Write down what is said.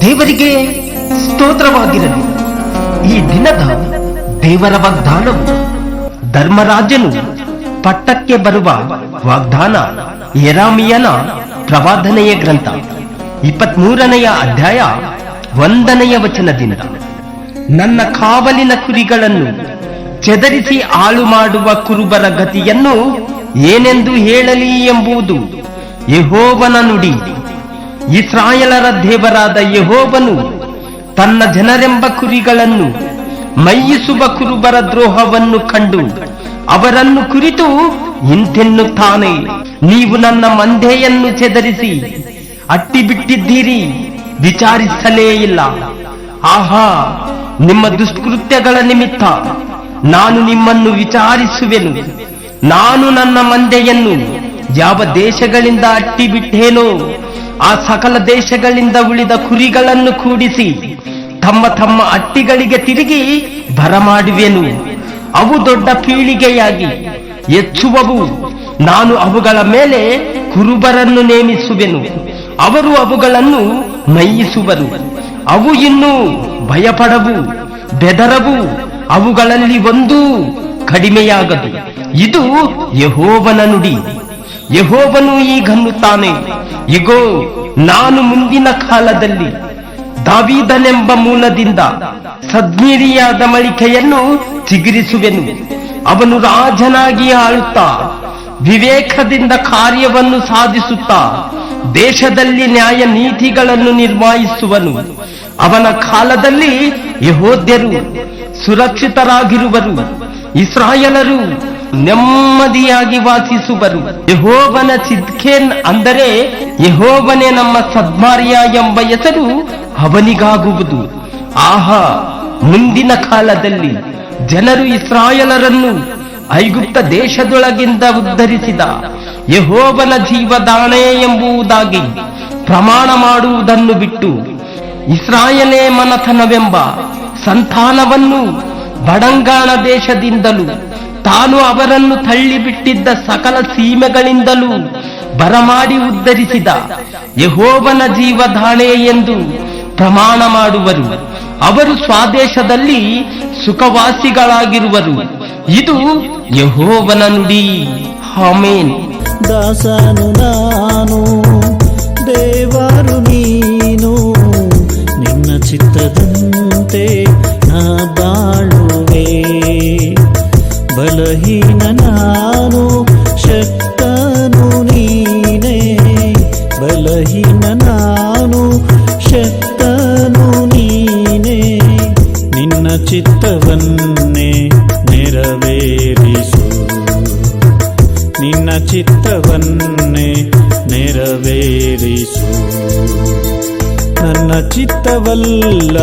ದೇವರಿಗೆ ಸ್ತೋತ್ರವಾಗಿರಲಿ. ಈ ದಿನದ ದೇವರ ವಾಗ್ದಾನವು ಧರ್ಮರಾಜನು ಪಟ್ಟಕ್ಕೆ ಬರುವ ವಾಗ್ದಾನ ಎರಾಮಿಯನ ಪ್ರವಾದನೆಯ ಗ್ರಂಥ, ಇಪ್ಪತ್ಮೂರನೆಯ ಅಧ್ಯಾಯ ಒಂದನೆಯ ವಚನದಿಂದ. ನನ್ನ ಕಾವಲಿನ ಕುರಿಗಳನ್ನು ಚದರಿಸಿ ಆಳು ಮಾಡುವ ಕುರುಬರ ಗತಿಯನ್ನು ಏನೆಂದು ಹೇಳಲಿ ಎಂಬುದು ಯಹೋಬನ ನುಡಿ. ಇಸ್ರಾಯಲರ ದೇವರಾದ ಯಹೋಬನು ತನ್ನ ಜನರೆಂಬ ಕುರಿಗಳನ್ನು ಮೈಯಿಸುವ ಕುರುಬರ ದ್ರೋಹವನ್ನು ಕಂಡು ಅವರನ್ನು ಕುರಿತು ಇಂತೆನ್ನುತ್ತಾನೆ, ನೀವು ನನ್ನ ಮಂದೆಯನ್ನು ಚೆದರಿಸಿ ಅಟ್ಟಿಬಿಟ್ಟಿದ್ದೀರಿ, ವಿಚಾರಿಸಲೇ ಇಲ್ಲ. ಆಹಾ, ನಿಮ್ಮ ದುಷ್ಕೃತ್ಯಗಳ ನಿಮಿತ್ತ ನಾನು ನಿಮ್ಮನ್ನು ವಿಚಾರಿಸುವೆನು. ನಾನು ನನ್ನ ಮಂದೆಯನ್ನು ಯಾವ ದೇಶಗಳಿಂದ ಅಟ್ಟಿಬಿಟ್ಟೇನೋ, ಆ ಸಕಲ ದೇಶಗಳಿಂದ ಉಳಿದ ಕುರಿಗಳನ್ನು ಕೂಡಿಸಿ ತಮ್ಮ ತಮ್ಮ ಅಟ್ಟಿಗಳಿಗೆ ತಿರುಗಿ ಬರಮಾಡುವೆನು ಅವು ದೊಡ್ಡ ಪೀಳಿಗೆಯಾಗಿ ಹೆಚ್ಚುವವು ನಾನು ಅವುಗಳ ಮೇಲೆ ಕುರುಬರನ್ನು ನೇಮಿಸುವೆನು. ಅವರು ಅವುಗಳನ್ನು ಮೈಯಿಸುವರು. ಅವು ಇನ್ನೂ ಭಯಪಡವು, ಬೆದರವು ಅವುಗಳಲ್ಲಿ ಒಂದೂ ಕಡಿಮೆಯಾಗದು. ಇದು ಯಹೋವನ ನುಡಿ. ಯಹೋವನು ಈಗನ್ನುತ್ತಾನೆ ಇಗೋ, ನಾನು ಮುಂದಿನ ಕಾಲದಲ್ಲಿ ದಾವಿದನೆಂಬ ಮೂಲದಿಂದ ಸದ್ಮಿರಿಯಾದ ಮಳಿಕೆಯನ್ನು ಚಿಗುರಿಸುವೆನು. ಅವನು ರಾಜನಾಗಿ ಆಳುತ್ತಾ, ವಿವೇಕದಿಂದ ಕಾರ್ಯವನ್ನು ಸಾಧಿಸುತ್ತಾ, ದೇಶದಲ್ಲಿ ನ್ಯಾಯ ನೀತಿಗಳನ್ನು ನಿರ್ವಹಿಸುವನು. ಅವನ ಕಾಲದಲ್ಲಿ ಯಹೋದ್ಯರು ಸುರಕ್ಷಿತರಾಗಿರುವರು, ಇಸ್ರಾಯೇಲರು ನೆಮ್ಮದಿಯಾಗಿ ವಾಸಿಸುವರು. ಯಹೋವನ ಚಿದ್ಕೇನ್ ಅಂದರೆ ಯಹೋವನೇ ನಮ್ಮ ಸದ್ಮಾರ್ಯ ಎಂಬ ಹೆಸರು ಅವನಿಗಾಗುವುದು. ಆಹಾ, ಮುಂದಿನ ಕಾಲದಲ್ಲಿ ಜನರು ಇಸ್ರಾಯಲರನ್ನು ಐಗುಪ್ತ ದೇಶದೊಳಗಿಂದ ಉದ್ಧರಿಸಿದ ಯಹೋವನ ಜೀವದಾಣೆ ಎಂಬುದಾಗಿ ಪ್ರಮಾಣ ಮಾಡುವುದನ್ನು ಬಿಟ್ಟು ಇಸ್ರಾಯಲೇ ಮನತನವೆಂಬ ಸಂತಾನವನ್ನು ಬಡಂಗಾಣ ದೇಶದಿಂದಲೂ ತಾನು ಅವರನ್ನು ತಳ್ಳಿಬಿಟ್ಟಿದ್ದ ಸಕಲ ಸೀಮೆಗಳಿಂದಲೂ ಬರಮಾಡಿ ಉದ್ಧರಿಸಿದ ಯಹೋವನ ಜೀವಧಾಣೆ ಎಂದು ಪ್ರಮಾಣ ಮಾಡುವರು. ಅವರು ಸ್ವಾದೇಶದಲ್ಲಿ ಸುಖವಾಸಿಗಳಾಗಿರುವರು. ಇದು ಯಹೋವನ ನುಡಿ. ಹಾಮೇನ್ ದಾಸನು ನಾನು, ದೇವರು ನೀನು. ಬಲಹೀನ ನಾನು, ಶಕ್ತನು ನೀನೇ. ಬಲಹೀನ ನಾನು, ಶಕ್ತನು ನೀನೇ. ನಿನ್ನ ಚಿತ್ತವನ್ನೇ ನೆರವೇರಿಸು. ನಿನ್ನ ಚಿತ್ತವನ್ನೇ ನೆರವೇರಿಸು. ನನ್ನ ಚಿತ್ತವಲ್ಲ